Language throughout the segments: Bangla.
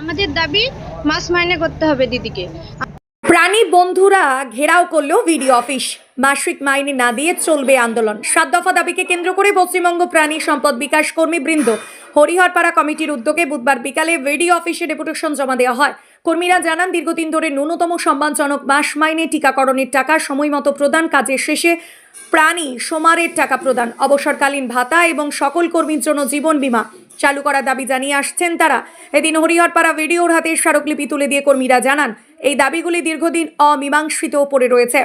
আমাদের দাবি মাস মাইনে করতে হবে দিদিকে। প্রাণী বন্ধুরা ঘেরাও করল ভিডিও অফিস। মাসিক মাইনে না দিয়ে চলবে আন্দোলন। সাত দফা দাবিকে কেন্দ্র করে পশ্চিমবঙ্গ প্রাণী সম্পদ বিকাশ কর্মীবৃন্দ, হরিহরপাড়া কমিটির উদ্যোগে বুধবার বিকালে ভিডিও অফিসে ডেপুটেশন জমা দেওয়া হয়। কর্মীরা জানান, দীর্ঘদিন ধরে ন্যূনতম সম্মানজনক মাস মাইনে টিকাকরণের টাকা সময় মতো প্রদান কাজের শেষে প্রাণী সোমারের টাকা প্রদান, অবসরকালীন ভাতা এবং সকল কর্মীর জন্য জীবন বীমা। চালু করার দাবি জানিয়ে আসছেন তারা। এদিন হরিহরপাড়া ভিডিওর হাতে স্মারকলিপি তুলে দিয়ে কর্মীরা জানান, এই দাবিগুলি দীর্ঘদিন অমীমাংসিত পড়ে রয়েছে।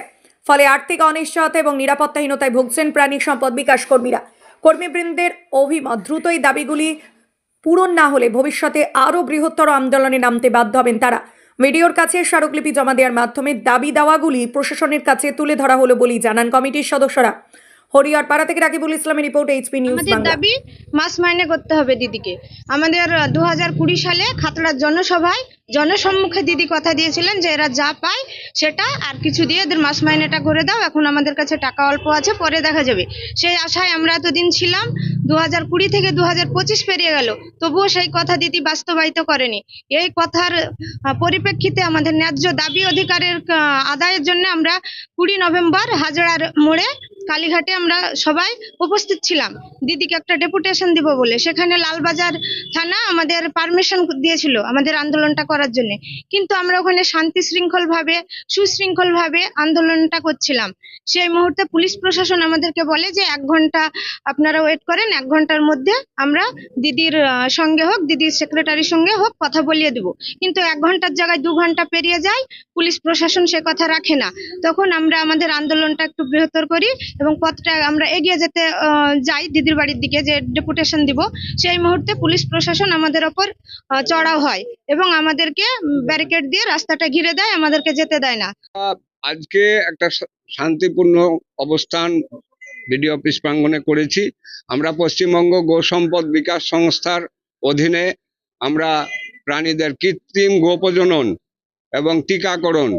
ফলে আর্থিক অনিশ্চয়তা এবং নিরাপত্তাহীনতায় ভুগছেন প্রাণী সম্পদ বিকাশ কর্মীরা। কর্মীবৃন্দের অভিমত, দ্রুত এই দাবিগুলি পূরণ না হলে ভবিষ্যতে আরও বৃহত্তর আন্দোলনে নামতে বাধ্য হবেন তারা। ভিডিওর কাছে স্মারকলিপি জমা দেওয়ার মাধ্যমে দাবি দাওয়াগুলি প্রশাসনের কাছে তুলে ধরা হলো বলেই জানান কমিটির সদস্যরা। হরিহর পাড়া থেকে রাকিবুল ইসলামের রিপোর্ট এইচপি নিউজ আমাদের দাবি মাস মাইনে করতে হবে দিদিকে। আমাদের দু হাজার কুড়ি সালে খাতড়ার জনসভায় জনসম্মুখে দিদি কথা দিয়েছিলেন যে এরা যা পায় সেটা আর কিছু দিয়ে এদের মাস মাইনেটা করে দাও এখন আমাদের কাছে টাকা অল্প আছে পরে দেখা যাবে। সেই আশায় আমরা এতদিন ছিলাম দু হাজার কুড়ি থেকে দু হাজার পঁচিশ পেরিয়ে গেল তবুও সেই কথা দিদি বাস্তবায়িত করেনি। এই কথার পরিপ্রেক্ষিতে আমাদের ন্যায্য দাবি অধিকারের আদায়ের জন্য আমরা কুড়ি নভেম্বর হাজরার মোড়ে কালীঘাটে আমরা সবাই উপস্থিত ছিলাম। দিদিকে একটা ডেপুটেশন দিব বলে। সেখানে লালবাজার থানা আমাদের পারমিশন দিয়েছিল আমাদের আন্দোলনটা করার জন্য। কিন্তু আমরা ওখানে শান্তি শৃঙ্খল ভাবে সুশৃঙ্খল ভাবে আন্দোলনটা করছিলাম। সেই মুহূর্তে পুলিশ প্রশাসন আমাদেরকে বলে যে, এক ঘণ্টা আপনারা ওয়েট করেন, এক ঘণ্টার মধ্যে আমরা দিদির সঙ্গে হোক, দিদির সেক্রেটারির সঙ্গে হোক কথা বলিয়ে দেব। কিন্তু এক ঘণ্টার জায়গায় দু ঘণ্টা পেরিয়ে যায়, পুলিশ প্রশাসন সে কথা রাখে না। তখন আমরা আমাদের আন্দোলনটা একটু বৃহত্তর করি এবং পথটা আমরা এগিয়ে যেতে যাই দিদির বাড়ির দিকে যে ডেপুটেশন দিব, সেই মুহূর্তে পুলিশ প্রশাসন আমাদের ওপর চড়াও হয় এবং আমাদেরকে ব্যারিকেড দিয়ে রাস্তাটা ঘিরে দেয়, আমাদেরকে যেতে দেয় না। আজকে একটা শান্তিপূর্ণ অবস্থান বিডিও অফিস প্রাঙ্গণে করেছি। আমরা পশ্চিমবঙ্গ গো সম্পদ বিকাশ সংস্থার অধীনে আমরা প্রাণীদের কৃত্রিম গোপ্রজনন এবং টিকাকরণ,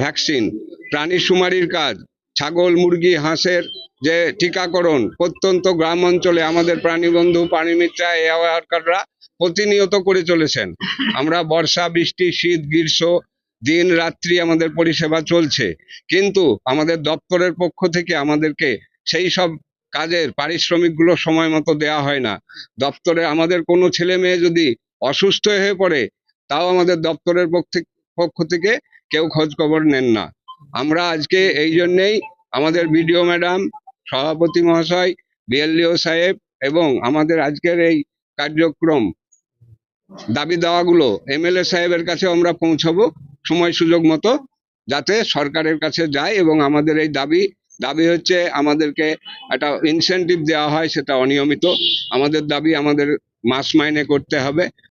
ভ্যাকসিন প্রাণী শুমারির কাজ ছাগল, মুরগি, হাঁসের যে টিকাকরণ প্রত্যন্ত গ্রাম অঞ্চলে আমাদের প্রাণী বন্ধু, প্রাণী মিত্রা এ ওয়ার্কাররা প্রতিনিয়ত করে চলেছেন। আমরা বর্ষা, বৃষ্টি, শীত, গ্রীষ্ম দিন, রাত্রি আমাদের পরিষেবা চলছে। কিন্তু আমাদের দপ্তরের পক্ষ থেকে আমাদেরকে সেই সব কাজের পারিশ্রমিকগুলো সময় মতো দেওয়া হয় না। দপ্তরে আমাদের কোনো ছেলে মেয়ে যদি অসুস্থ হয়ে পড়ে, তাও আমাদের দপ্তরের পক্ষ থেকে কেউ খোঁজ খবর নেন না। আমরা আজকে এই জন্যেই আমাদের বিডিও ম্যাডাম, সভাপতি মহাশয়, বিএলডিও সাহেব এবং আমাদের আজকের এই কার্যক্রম দাবি দাওয়াগুলো এমএলএ সাহেবের কাছে আমরা পৌঁছাবো সময় সুযোগ মতো যাতে সরকারের কাছে যায় এবং আমাদের এই দাবি দাবি হচ্ছে আমাদেরকে একটা ইনসেনটিভ দেওয়া হয় সেটা অনিয়মিত। আমাদের দাবি আমাদের মাস মাইনে করতে হবে।